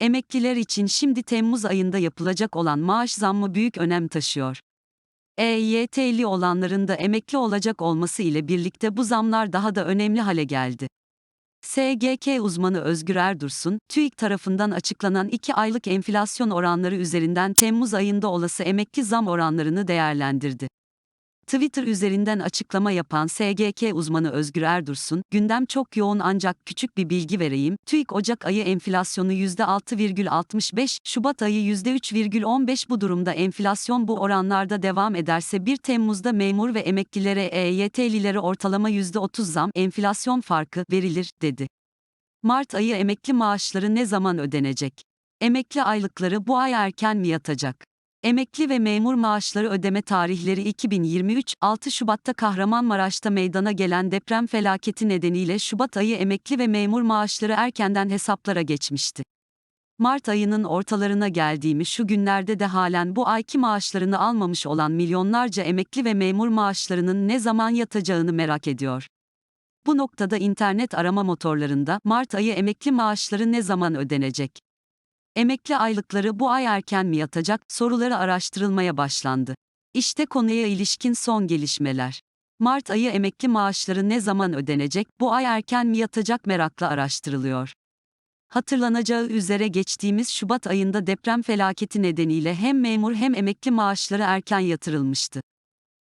Emekliler için şimdi Temmuz ayında yapılacak olan maaş zammı büyük önem taşıyor. EYT'li olanların da emekli olacak olması ile birlikte bu zamlar daha da önemli hale geldi. SGK uzmanı Özgür Erdursun, TÜİK tarafından açıklanan 2 aylık enflasyon oranları üzerinden Temmuz ayında olası emekli zam oranlarını değerlendirdi. Twitter üzerinden açıklama yapan SGK uzmanı Özgür Erdursun, gündem çok yoğun ancak küçük bir bilgi vereyim. TÜİK Ocak ayı enflasyonu %6,65, Şubat ayı %3,15 bu durumda enflasyon bu oranlarda devam ederse 1 Temmuz'da memur ve emeklilere EYT'lilere ortalama %30 zam enflasyon farkı verilir, dedi. Mart ayı emekli maaşları ne zaman ödenecek? Emekli aylıkları bu ay erken mi yatacak? Emekli ve memur maaşları ödeme tarihleri 2023, 6 Şubat'ta Kahramanmaraş'ta meydana gelen deprem felaketi nedeniyle Şubat ayı emekli ve memur maaşları erkenden hesaplara geçmişti. Mart ayının ortalarına geldiğimiz şu günlerde de halen bu ayki maaşlarını almamış olan milyonlarca emekli ve memur maaşlarının ne zaman yatacağını merak ediyor. Bu noktada internet arama motorlarında Mart ayı emekli maaşları ne zaman ödenecek? Emekli aylıkları bu ay erken mi yatacak soruları araştırılmaya başlandı. İşte konuya ilişkin son gelişmeler. Mart ayı emekli maaşları ne zaman ödenecek, bu ay erken mi yatacak merakla araştırılıyor. Hatırlanacağı üzere geçtiğimiz Şubat ayında deprem felaketi nedeniyle hem memur hem emekli maaşları erken yatırılmıştı.